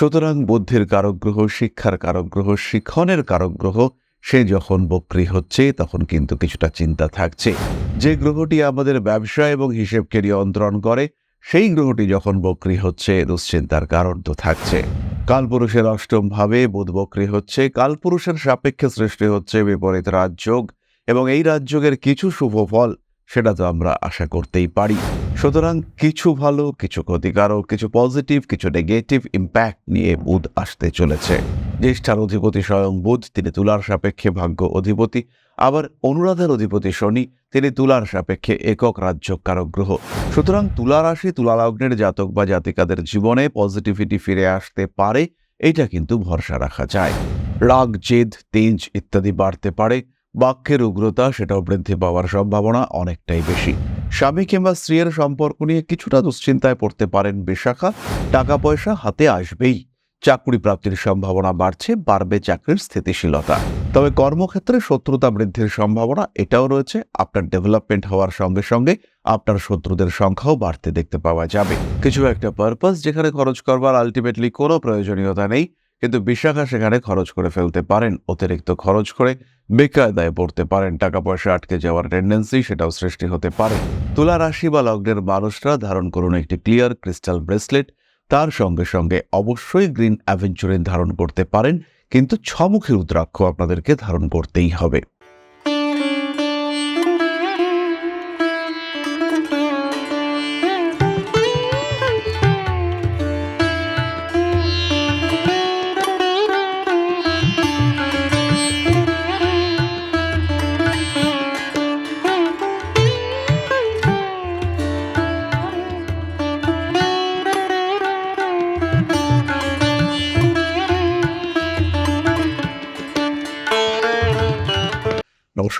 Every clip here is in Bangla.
সুতরাং বুদ্ধির কারক গ্রহ শিক্ষার কারক গ্রহ শিক্ষণের কারক গ্রহ সে যখন বক্রি হচ্ছে, তখন কিন্তু কিছুটা চিন্তা থাকছে। যে গ্রহটি আমাদের ব্যবসা এবং হিসেবকে নিয়ন্ত্রণ করে, সেই গ্রহটি যখন বক্রি হচ্ছে, দুশ্চিন্তার কারণ তো থাকছে। কালপুরুষের অষ্টম ভাবে বুধ বক্রি হচ্ছে, কালপুরুষের সাপেক্ষে সৃষ্টি হচ্ছে বিপরীত রাজযোগ, এবং এই রাজযোগের কিছু শুভ ফল সেটা তো আমরা আশা করতেই পারি। সুতরাং কিছু ভালো, কিছু ক্ষতিকারক, কিছু পজিটিভ, কিছু নেগেটিভ ইম্প্যাক্ট নিয়ে বুধ আসতে চলেছে। জ্যেষ্ঠার অধিপতি স্বয়ং বুধ, তিনি তুলার সাপেক্ষে ভাগ্য অধিপতি। আবার অনুরাধের অধিপতি শনি, তিনি তুলার সাপেক্ষে একক রাজ্য রাজ্যকারক গ্রহ। সুতরাং তুলা রাশি, তুলা লগ্নের জাতক বা জাতিকাদের জীবনে পজিটিভিটি ফিরে আসতে পারে, এটা কিন্তু ভরসা রাখা যায়। রাগ, জেদ, তেজ ইত্যাদি বাড়তে পারে। বাক্যের উগ্রতা, সেটাও বৃদ্ধি পাওয়ার সম্ভাবনা অনেকটাই বেশি। স্বামী কিংবা স্ত্রীর সম্পর্ক নিয়ে কিছুটা দুশ্চিন্তায় পড়তে পারেন বিশাখা। টাকা পয়সা হাতে আসবেই। চাকরি প্রাপ্তির সম্ভাবনা বাড়ছে, বাড়বে চাকরির স্থিতিশীলতা। তবে কর্মক্ষেত্রে শত্রুতা বৃদ্ধির সম্ভাবনা এটাও রয়েছে। আপনার ডেভেলপমেন্ট হওয়ার সঙ্গে সঙ্গে আপনার শত্রুদের সংখ্যাও বাড়তে দেখতে পাওয়া যাবে। কিছু একটা পারপাস যেখানে খরচ করবার আলটিমেটলি কোনো প্রয়োজনীয়তা নেই। কিন্তু বিশাখা সেখানে খরচ করে ফেলতে পারেন। অতিরিক্ত খরচ করে বেকায়দায় পড়তে পারেন, টাকা পয়সা আটকে যাওয়ার টেন্ডেন্সি সেটাও সৃষ্টি হতে পারে। তুলা রাশি বা লগ্নের মানুষরা ধারণ করুন একটি ক্লিয়ার ক্রিস্টাল ব্রেসলেট তার সঙ্গে সঙ্গে অবশ্যই গ্রিন অ্যাভেঞ্চুরিন ধারণ করতে পারেন, কিন্তু ছমুখী রুদ্রাক্ষ আপনাদেরকে ধারণ করতেই হবে।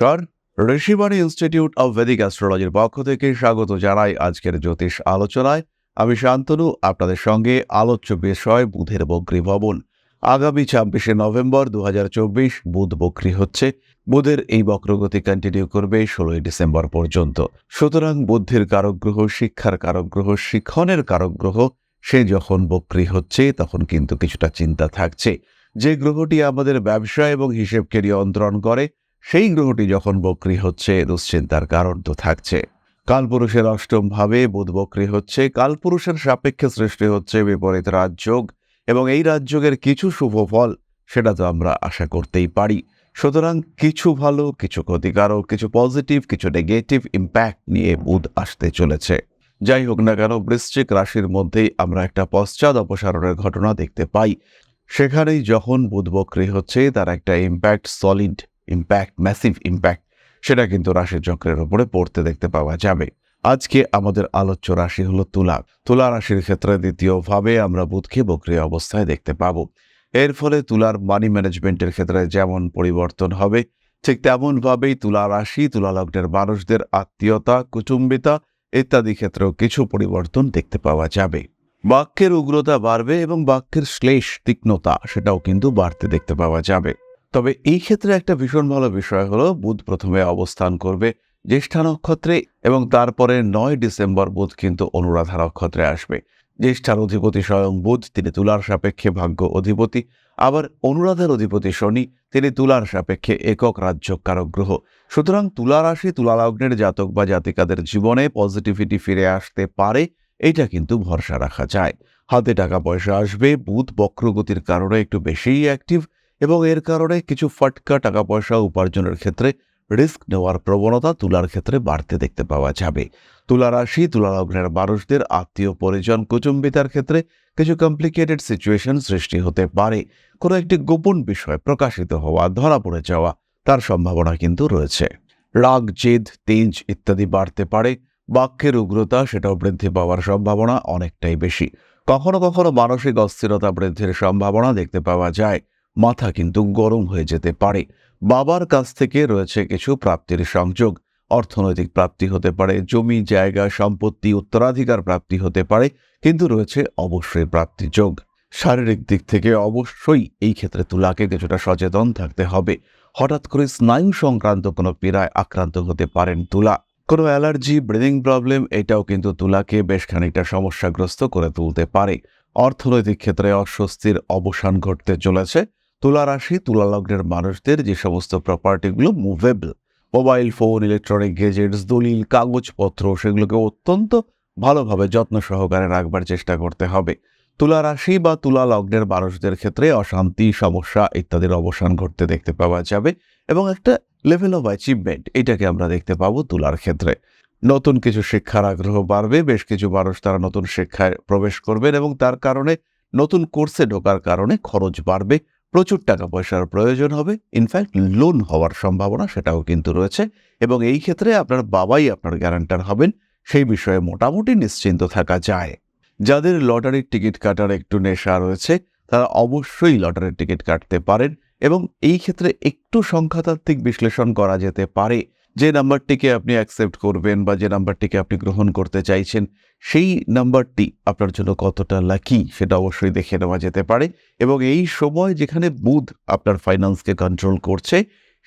নমস্কার। ঋষিবাণী ইনস্টিটিউট অব ভেদিক অ্যাস্ট্রোলজির পক্ষ থেকে স্বাগত জানাই আজকের জ্যোতিষ আলোচনায়। আমি শান্তনু, আপনাদের সঙ্গে আলোচ্য বিষয় বুধের বক্রী ভবন। আগামী ছাব্বিশে নভেম্বর দু হাজার চব্বিশ বুধ বক্রী হচ্ছে। বুধের এই বক্রগতি কন্টিনিউ করবে ষোলোই ডিসেম্বর পর্যন্ত। সুতরাং বুদ্ধির কারক গ্রহ, শিক্ষার কারক গ্রহ, শিক্ষণের কারক গ্রহ, সে যখন বক্রী হচ্ছে তখন কিন্তু কিছুটা চিন্তা থাকছে। যে গ্রহটি আমাদের ব্যবসা এবং হিসেবকে নিয়ন্ত্রণ করে সেই গ্রহটি যখন বক্রি হচ্ছে, দুশ্চিন্তার কারণ তো থাকছে। কালপুরুষের অষ্টম ভাবে বুধ বক্রী হচ্ছে, কালপুরুষের সাপেক্ষে সৃষ্টি হচ্ছে বিপরীত রাজযোগ, এবং এই রাজযোগের কিছু শুভ ফল, সেটা তো আমরা আশা করতেই পারি। সুতরাং কিছু ভালো, কিছু ক্ষতিকারক, কিছু পজিটিভ, কিছু নেগেটিভ ইম্প্যাক্ট নিয়ে বুধ আসতে চলেছে। যাই হোক না কেন, বৃশ্চিক রাশির মধ্যেই আমরা একটা পশ্চাৎ অপসারণের ঘটনা দেখতে পাই। সেখানেই যখন বুধ বক্রী হচ্ছে, তার একটা impact solid impact massive impact সেটা কিন্তু রাশি চক্রের উপরে পড়তে দেখতে পাওয়া যাবে। আজকে আমাদের আলোচ্য রাশি হলো তুলা। তুলা রাশির ক্ষেত্রে দ্বিতীয়ভাবে আমরা বুধকে বক্রিয় অবস্থায় দেখতে পাব। এর ফলে তুলার মানি ম্যানেজমেন্টের ক্ষেত্রে যেমন পরিবর্তন হবে, ঠিক তেমনভাবেই তুলা রাশি, তুলা লগ্নের মানুষদের আত্মীয়তা, কুটুম্বিতা ইত্যাদি ক্ষেত্রেও কিছু পরিবর্তন দেখতে পাওয়া যাবে। বাক্যের উগ্রতা বাড়বে এবং বাক্যের শ্লেষ তীক্ষ্ণতা সেটাও কিন্তু বাড়তে দেখতে পাওয়া যাবে। তবে এই ক্ষেত্রে একটা ভীষণ ভালো বিষয় হলো, বুধ প্রথমে অবস্থান করবে জ্যেষ্ঠা নক্ষত্রে এবং তারপরে নয় ডিসেম্বর বুধ কিন্তু অনুরাধা নক্ষত্রে আসবে। জ্যেষ্ঠার অধিপতি স্বয়ং বুধ, তিনি তুলার সাপেক্ষে ভাগ্য অধিপতি। আবার অনুরাধের অধিপতি শনি, তিনি তুলার সাপেক্ষে একক রাজ্য রাজ্যকারক গ্রহ। সুতরাং তুলা রাশি তুলালগ্নের জাতক বা জাতিকাদের জীবনে পজিটিভিটি ফিরে আসতে পারে এটা কিন্তু ভরসা রাখা যায়। হাতে টাকা পয়সা আসবে, বুধ বক্রগতির কারণে একটু বেশিই অ্যাক্টিভ এবং এর কারণে কিছু ফাটকা টাকা পয়সা উপার্জনের ক্ষেত্রে রিস্ক নেওয়ার প্রবণতা তুলার ক্ষেত্রে বাড়তে দেখতে পাওয়া যাবে। তুলা রাশি, তুলা লগ্নের মানুষদের আত্মীয় পরিজন, কুটুম্বিতার ক্ষেত্রে কিছু কমপ্লিকেটেড সিচুয়েশন সৃষ্টি হতে পারে। কোনো একটি গোপন বিষয় প্রকাশিত হওয়া, ধরা পড়ে যাওয়া, তার সম্ভাবনা কিন্তু রয়েছে। রাগ, জেদ, তেজ ইত্যাদি বাড়তে পারে। বাক্যের উগ্রতা, সেটাও বৃদ্ধি পাওয়ার সম্ভাবনা অনেকটাই বেশি। কখনো কখনো মানসিক অস্থিরতা বৃদ্ধির সম্ভাবনা দেখতে পাওয়া যায়। মাথা কিন্তু গরম হয়ে যেতে পারে। বাবার কাছ থেকে রয়েছে কিছু প্রাপ্তির সংযোগ। অর্থনৈতিক প্রাপ্তি হতে পারে, জমি, জায়গা, সম্পত্তি, উত্তরাধিকার প্রাপ্তি হতে পারে, কিন্তু রয়েছে অবশ্যই প্রাপ্তি যোগ। শারীরিক দিক থেকে অবশ্যই এই ক্ষেত্রে তুলাকে কিছুটা সচেতন থাকতে হবে। হঠাৎ করে স্নায়ু সংক্রান্ত কোনো পীড়ায় আক্রান্ত হতে পারেন তুলা। কোনো অ্যালার্জি, ব্রিদিং প্রবলেম, এটাও কিন্তু তুলাকে বেশ খানিকটা সমস্যাগ্রস্ত করে তুলতে পারে। অর্থনৈতিক ক্ষেত্রে অস্বস্তির অবসান ঘটতে চলেছে। তুলা রাশি, তুলা লগ্নের মানুষদের যে সমস্ত প্রপার্টিগুলো movable mobile phone electronic gadgets দলিল, কাগজপত্র, সেগুলোকে অত্যন্ত ভালোভাবে যত্ন সহকারে রাখবার চেষ্টা করতে হবে। তুলা রাশি বা তুলা লগ্নের মানুষদের ক্ষেত্রে অশান্তি, সমস্যা ইত্যাদির অবসান ঘটতে দেখতে পাওয়া যাবে এবং একটা লেভেল অফ অ্যাচিভমেন্ট এটাকে আমরা দেখতে পাবো তুলার ক্ষেত্রে। নতুন কিছু শিক্ষার আগ্রহ বাড়বে, বেশ কিছু মানুষ তারা নতুন শিক্ষায় প্রবেশ করবেন এবং তার কারণে নতুন কোর্সে ঢোকার কারণে খরচ বাড়বে প্রচুর টাকা পয়সার প্রয়োজন হবে। ইনফ্যাক্ট লোন হওয়ার সম্ভাবনা সেটাও কিন্তু রয়েছে এবং এই ক্ষেত্রে আপনার বাবাই আপনার গ্যারান্টার হবেন। সেই বিষয়ে মোটামুটি নিশ্চিন্ত থাকা যায়। যাদের লটারির টিকিট কাটার একটু নেশা রয়েছে, তারা অবশ্যই লটারির টিকিট কাটতে পারেন এবং এই ক্ষেত্রে একটু সংখ্যাতাত্ত্বিক বিশ্লেষণ করা যেতে পারে। যে নাম্বারটিকে আপনি অ্যাকসেপ্ট করবেন বা যে নাম্বারটিকে আপনি গ্রহণ করতে চাইছেন, সেই নাম্বারটি আপনার জন্য কতটা লাকি সেটা অবশ্যই দেখে নেওয়া যেতে পারে। এবং এই সময় যেখানে বুধ আপনার ফাইন্যান্সকে কন্ট্রোল করছে,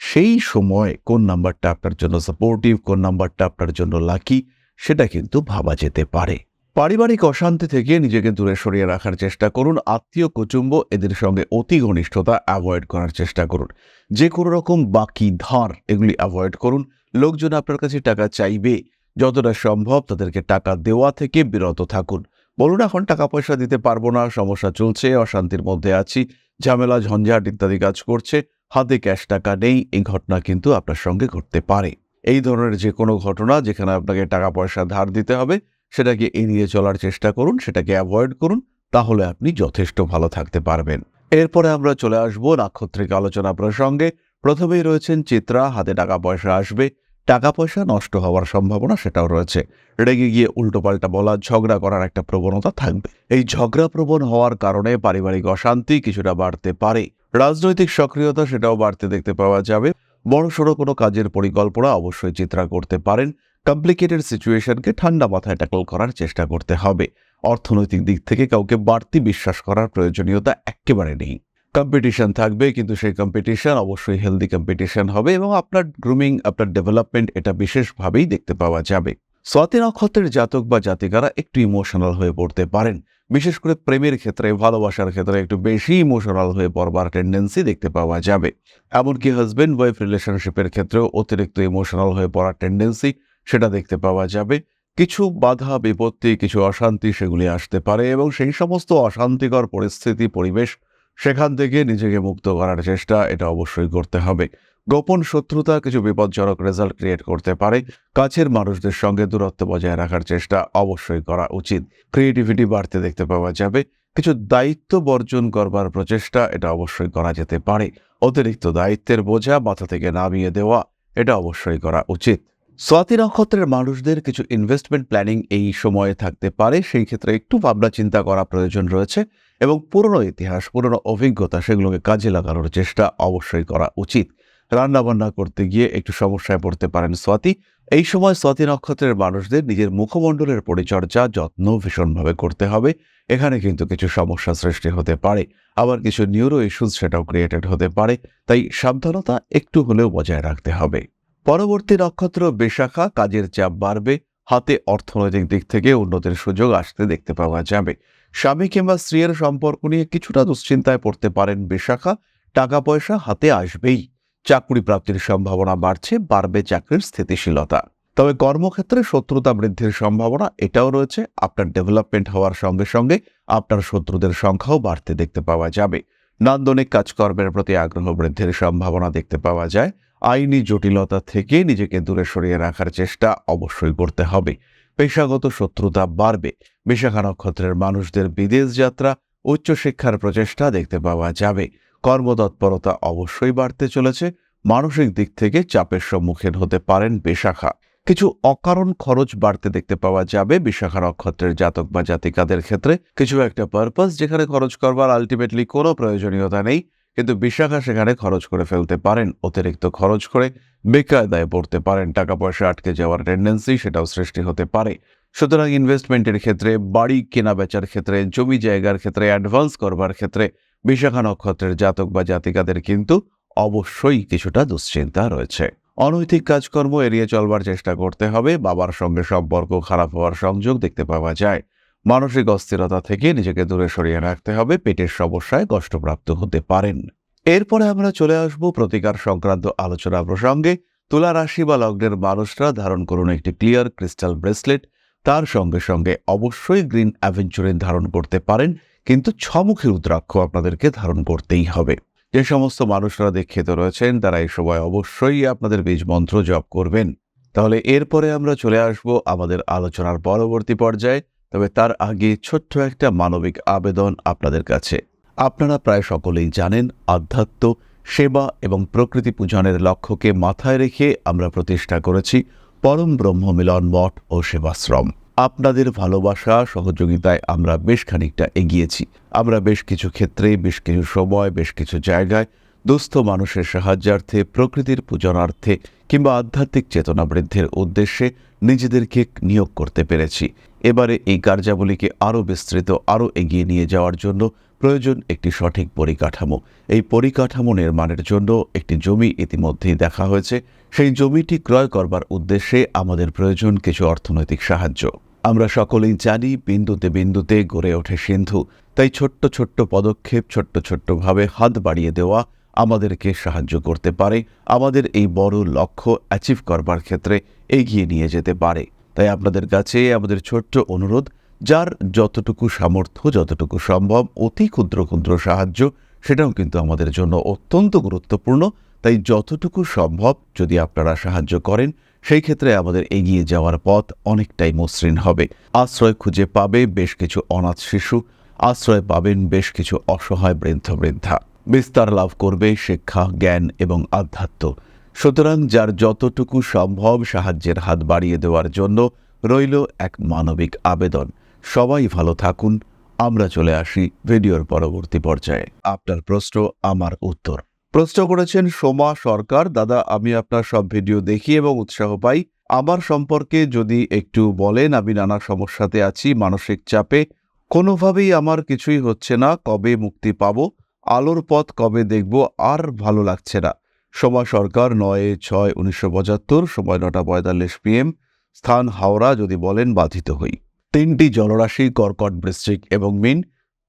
সেই সময় কোন নাম্বারটা আপনার জন্য সাপোর্টিভ কোন নাম্বারটা আপনার জন্য লাকি সেটা কিন্তু ভাবা যেতে পারে। পারিবারিক অশান্তি থেকে নিজেকে দূরে সরিয়ে রাখার চেষ্টা করুন। আত্মীয় কুটুম্ব এদের সঙ্গে অতি ঘনিষ্ঠতা অ্যাভয়েড করার চেষ্টা করুন। যে কোনো রকম বাকি ধার এগুলি অ্যাভয়েড করুন। লোকজন আপনার কাছে টাকা চাইবে। যতটা সম্ভব তাদেরকে টাকা দেওয়া থেকে বিরত থাকুন। বলুন, এখন টাকা পয়সা দিতে পারব না, সমস্যা চলছে, অশান্তির মধ্যে আছি, ঝামেলা, ঝঞ্ঝাট ইত্যাদি কাজ করছে, হাতে ক্যাশ টাকা নেই, এই ঘটনা কিন্তু আপনার সঙ্গে ঘটতে পারে। এই ধরনের যে কোনো ঘটনা যেখানে আপনাকে টাকা পয়সা ধার দিতে হবে সেটাকে এড়িয়ে চলার চেষ্টা করুন, সেটাকে অ্যাভয়েড করুন, তাহলে আপনি যথেষ্ট ভালো থাকতে পারবেন। এরপরে আমরা চলে আসব নাক্ষত্রিক আলোচনা প্রসঙ্গে। প্রথমেই রয়েছেন চিত্রা, হাতে টাকা পয়সা আসবে, টাকা পয়সা নষ্ট হওয়ার সম্ভাবনা সেটাও রয়েছে। রেগে গিয়ে উল্টোপাল্টা বলা, ঝগড়া করার একটা প্রবণতা থাকবে। এই ঝগড়া প্রবণ হওয়ার কারণে পারিবারিক অশান্তি কিছুটা বাড়তে পারে। রাজনৈতিক সক্রিয়তা সেটাও বাড়তে দেখতে পাওয়া যাবে। বড়সড় কোনো কাজের পরিকল্পনা অবশ্যই চিত্রা করতে পারেন। কমপ্লিকেটেড সিচুয়েশনকে ঠান্ডা মাথায় ট্যাকল করার চেষ্টা করতে হবে। অর্থনৈতিক দিক থেকে কাউকে বাড়তি বিশ্বাস করার প্রয়োজনীয়তা একেবারে নেই। কম্পিটিশন থাকবে, কিন্তু সেই কম্পিটিশন অবশ্যই হেলদি কম্পিটিশন হবে এবং আপনার গ্রুমিং আপনার ডেভেলপমেন্ট এটা বিশেষভাবেই দেখতে পাওয়া যাবে। স্বাতি নক্ষত্রের জাতক বা জাতিকারা একটু ইমোশনাল হয়ে পড়তে পারেন। বিশেষ করে প্রেমের ক্ষেত্রে, ভালোবাসার ক্ষেত্রে একটু বেশি ইমোশনাল হয়ে পড়বার টেন্ডেন্সি দেখতে পাওয়া যাবে। এমনকি হাজব্যান্ড ওয়াইফ রিলেশনশিপের ক্ষেত্রেও অতিরিক্ত ইমোশনাল হয়ে পড়ার টেন্ডেন্সি সেটা দেখতে পাওয়া যাবে। কিছু বাধা, বিপত্তি, কিছু অশান্তি সেগুলি আসতে পারে এবং সেই সমস্ত অশান্তিকর পরিস্থিতি, পরিবেশ সেখান থেকে নিজেকে মুক্ত করার চেষ্টা এটা অবশ্যই করতে হবে। গোপন শত্রুতা, কিছু বিপজ্জনক রেজাল্ট ক্রিয়েট করতে পারে। কাছের মানুষদের সঙ্গে দূরত্ব বজায় রাখার চেষ্টা অবশ্যই করা উচিত। ক্রিয়েটিভিটি বাড়তে দেখতে পাওয়া যাবে। কিছু দায়িত্ব বর্জন করবার প্রচেষ্টা এটা অবশ্যই করা যেতে পারে। অতিরিক্ত দায়িত্বের বোঝা মাথা থেকে নামিয়ে দেওয়া এটা অবশ্যই করা উচিত। স্বাতি নক্ষত্রের মানুষদের কিছু ইনভেস্টমেন্ট প্ল্যানিং এই সময়ে থাকতে পারে, সেই ক্ষেত্রে একটু ভাবনা চিন্তা করা প্রয়োজন রয়েছে এবং পুরনো ইতিহাস, পুরনো অভিজ্ঞতা সেগুলোকে কাজে লাগানোর চেষ্টা অবশ্যই করা উচিত। রান্নাবান্না করতে গিয়ে একটু সমস্যায় পড়তে পারেন স্বাতি। এই সময় স্বাতি নক্ষত্রের মানুষদের নিজের মুখমণ্ডলের পরিচর্যা যত্ন ভীষণভাবে করতে হবে। এখানে কিন্তু কিছু সমস্যা সৃষ্টি হতে পারে। আবার কিছু নিউরো ইস্যুস সেটাও ক্রিয়েটেড হতে পারে। তাই সাবধানতা একটু হলেও বজায় রাখতে হবে। পরবর্তী নক্ষত্র বেশাখা কাজের চাপ বাড়বে, হাতে অর্থনৈতিক দিক থেকে উন্নতির সুযোগ আসতে দেখতে পাওয়া যাবে। স্বামী কিংবা স্ত্রীর সম্পর্ক নিয়ে কিছুটা দুশ্চিন্তায় পড়তে পারেন বেশাখা টাকা পয়সা হাতে আসবেই। চাকরি প্রাপ্তির সম্ভাবনা বাড়ছে, বাড়বে চাকরির স্থিতিশীলতা। তবে কর্মক্ষেত্রে শত্রুতা বৃদ্ধির সম্ভাবনা এটাও রয়েছে। আপনার ডেভেলপমেন্ট হওয়ার সঙ্গে সঙ্গে আপনার শত্রুদের সংখ্যাও বাড়তে দেখতে পাওয়া যাবে। নান্দনিক কাজকর্মের প্রতি আগ্রহ বৃদ্ধির সম্ভাবনা দেখতে পাওয়া যায়। আইনি জটিলতা থেকে নিজেকে দূরে সরিয়ে রাখার চেষ্টা অবশ্যই করতে হবে। পেশাগত শত্রুতা বাড়বে। বিশাখা নক্ষত্রের মানুষদের বিদেশ যাত্রা, উচ্চশিক্ষার প্রচেষ্টা দেখতে পাওয়া যাবে। কর্মতৎপরতা অবশ্যই বাড়তে চলেছে। মানসিক দিক থেকে চাপের সম্মুখীন হতে পারেন বিশাখা। কিছু অকারণ খরচ বাড়তে দেখতে পাওয়া যাবে বিশাখা নক্ষত্রের জাতক বা জাতিকাদের ক্ষেত্রে। কিছু একটা পারপাস যেখানে খরচ করবার আলটিমেটলি কোনো প্রয়োজনীয়তা নেই। কিন্তু বিশাখা সেখানে খরচ করে ফেলতে পারেন, অতিরিক্ত খরচ করে বেকায়দায় পড়তে পারেন। টাকা পয়সা আটকে যাওয়ার টেন্ডেন্সি সেটাও সৃষ্টি হতে পারে। সুতরাং ইনভেস্টমেন্টের ক্ষেত্রে, বাড়ি কেনা বেচার ক্ষেত্রে, জমি জায়গার ক্ষেত্রে অ্যাডভান্স করবার ক্ষেত্রে বিশাখা নক্ষত্রের জাতক বা জাতিকাদের কিন্তু অবশ্যই কিছুটা দুশ্চিন্তা রয়েছে। অনৈতিক কাজকর্ম এড়িয়ে চলবার চেষ্টা করতে হবে। বাবার সঙ্গে সম্পর্ক খারাপ হওয়ার সংযোগ দেখতে পাওয়া যায়। মানসিক অস্থিরতা থেকে নিজেকে দূরে সরিয়ে রাখতে হবে, পেটের সমস্যায় কষ্টপ্রাপ্ত হতে পারেন। এরপরে আমরা চলে আসব প্রতিকার সংক্রান্ত আলোচনা প্রসঙ্গে। তুলা রাশি বা লগ্নের মানুষরা ধারণ করুন একটি ক্লিয়ার ক্রিস্টাল ব্রেসলেট তার সঙ্গে সঙ্গে অবশ্যই গ্রিন অ্যাভেঞ্চুরিন ধারণ করতে পারেন, কিন্তু ছমুখী রুদ্রাক্ষ আপনাদেরকে ধারণ করতেই হবে। যে সমস্ত মানুষরা দীক্ষিত রয়েছেন, তারা এই সময় অবশ্যই আপনাদের বীজ মন্ত্র জপ করবেন। তাহলে এরপরে আমরা চলে আসব আমাদের আলোচনার পরবর্তী পর্যায়ে। তবে তার আগে ছোট্ট একটা মানবিক আবেদন আপনাদের কাছে। আপনারা প্রায় সকলেই জানেন, আধ্যাত্ম, সেবা এবং প্রকৃতি পূজনের লক্ষ্যকে মাথায় রেখে আমরা প্রতিষ্ঠা করেছি পরম ব্রহ্ম মিলন মঠ ও সেবাশ্রম। আপনাদের ভালোবাসা, সহযোগিতায় আমরা বেশ খানিকটা এগিয়েছি। আমরা বেশ কিছু ক্ষেত্রে, বেশ কিছু সময়, বেশ কিছু জায়গায় দুস্থ মানুষের সাহায্যার্থে, প্রকৃতির পূজনার্থে কিংবা আধ্যাত্মিক চেতনা বৃদ্ধির উদ্দেশ্যে নিজেদেরকে নিয়োগ করতে পেরেছি। এবারে এই কার্যাবলীকে আরও বিস্তৃত, আরও এগিয়ে নিয়ে যাওয়ার জন্য প্রয়োজন একটি সঠিক পরিকাঠামো। এই পরিকাঠামো নির্মাণের জন্য একটি জমি ইতিমধ্যেই দেখা হয়েছে। সেই জমিটি ক্রয় করবার উদ্দেশ্যে আমাদের প্রয়োজন কিছু অর্থনৈতিক সাহায্য। আমরা সকলেই জানি, বিন্দুতে বিন্দুতে গড়ে ওঠে সিন্ধু। তাই ছোট্ট ছোট্ট পদক্ষেপ, ছোট্ট ছোট্টভাবে হাত বাড়িয়ে দেওয়া আমাদেরকে সাহায্য করতে পারে, আমাদের এই বড় লক্ষ্য অ্যাচিভ করবার ক্ষেত্রে এগিয়ে নিয়ে যেতে পারে। তাই আপনাদের কাছে আমাদের ছোট্ট অনুরোধ, যার যতটুকু সামর্থ্য, যতটুকু সম্ভব, অতি ক্ষুদ্র ক্ষুদ্র সাহায্য, সেটাও কিন্তু আমাদের জন্য অত্যন্ত গুরুত্বপূর্ণ। তাই যতটুকু সম্ভব যদি আপনারা সাহায্য করেন, সেই ক্ষেত্রে আমাদের এগিয়ে যাওয়ার পথ অনেকটাই মসৃণ হবে। আশ্রয় খুঁজে পাবে বেশ কিছু অনাথ শিশু, আশ্রয় পাবেন বেশ কিছু অসহায় বৃদ্ধ বৃদ্ধা। বিস্তার লাভ করবে শিক্ষা, জ্ঞান এবং আধ্যাত্ম। সুতরাং যার যতটুকু সম্ভব সাহায্যের হাত বাড়িয়ে দেওয়ার জন্য রইল এক মানবিক আবেদন। সবাই ভালো থাকুন। আমরা চলে আসি ভিডিওর পরবর্তী পর্যায়ে। আপনার প্রশ্ন, আমার উত্তর। প্রশ্ন করেছেন, সোমা সরকার, দাদা, আমি আপনার সব ভিডিও দেখি এবং উৎসাহ পাই। আমার সম্পর্কে যদি একটু বলেন, আমি নানা সমস্যাতে আছি, মানসিক চাপে। কোনোভাবেই আমার কিছুই হচ্ছে না, কবে মুক্তি পাব? আলোর পথ কবে দেখব আর ভালো লাগছে না। সময় সরকার নয় ছয় উনিশশো পঁচাত্তর, সময় নটা পঁয়তাল্লিশ পিএম। স্থান হাওড়া যদি বলেন বাধিত হই। তিনটি জলরাশি কর্কট বৃশ্চিক এবং মিন।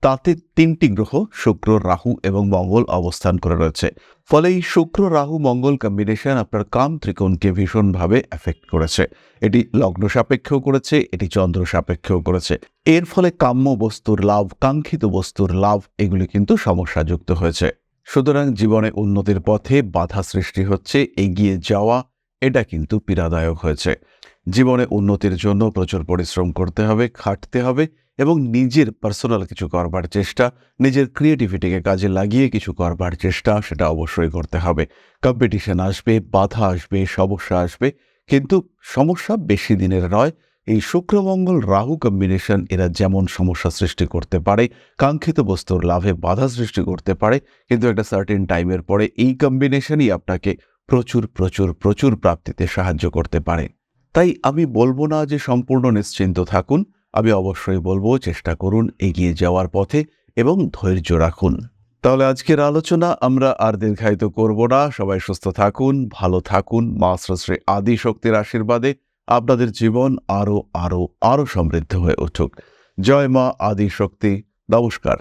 তাতে তিনটি গ্রহ, শুক্র, রাহু এবং মঙ্গল অবস্থান করে রয়েছে। ফলে এই শুক্র, রাহু, মঙ্গল কম্বিনেশন আপনার কাম ত্রিকোণকে ভীষণভাবে এফেক্ট করেছে। এটি লগ্ন সাপেক্ষেও করেছে, এটি চন্দ্র সাপেক্ষেও করেছে। এর ফলে কাম্য বস্তুর লাভ, কাঙ্ক্ষিত বস্তুর লাভ, এগুলি কিন্তু সমস্যাযুক্ত হয়েছে। সুতরাং জীবনে উন্নতির পথে বাধা সৃষ্টি হচ্ছে, এগিয়ে যাওয়া, এটা কিন্তু পীড়াদায়ক হয়েছে। জীবনে উন্নতির জন্য প্রচুর পরিশ্রম করতে হবে, খাটতে হবে এবং নিজের পার্সোনাল কিছু করবার চেষ্টা, নিজের ক্রিয়েটিভিটিকে কাজে লাগিয়ে কিছু করবার চেষ্টা, সেটা অবশ্যই করতে হবে। কম্পিটিশন আসবে, বাধা আসবে, সমস্যা আসবে, কিন্তু সমস্যা বেশি দিনের নয়। এই শুক্রমঙ্গল রাহু কম্বিনেশন এরা যেমন সমস্যা সৃষ্টি করতে পারে, কাঙ্ক্ষিত বস্তুর লাভে বাধা সৃষ্টি করতে পারে, কিন্তু একটা সার্টেন টাইমের পরে এই কম্বিনেশনই আপনাকে প্রচুর প্রচুর প্রচুর প্রাপ্তিতে সাহায্য করতে পারে। তাই আমি বলব না যে সম্পূর্ণ নিশ্চিন্ত থাকুন। আমি অবশ্যই বলব চেষ্টা করুন এগিয়ে যাওয়ার পথে এবং ধৈর্য রাখুন। তাহলে আজকের আলোচনা আমরা আর দীর্ঘায়িত করব না। সবাই সুস্থ থাকুন, ভালো থাকুন, মা শ্রী আদি শক্তির আশীর্বাদে আপনাদের জীবন আরও আরও আরও সমৃদ্ধ হয়ে উঠুক। জয় মা আদি শক্তি নমস্কার।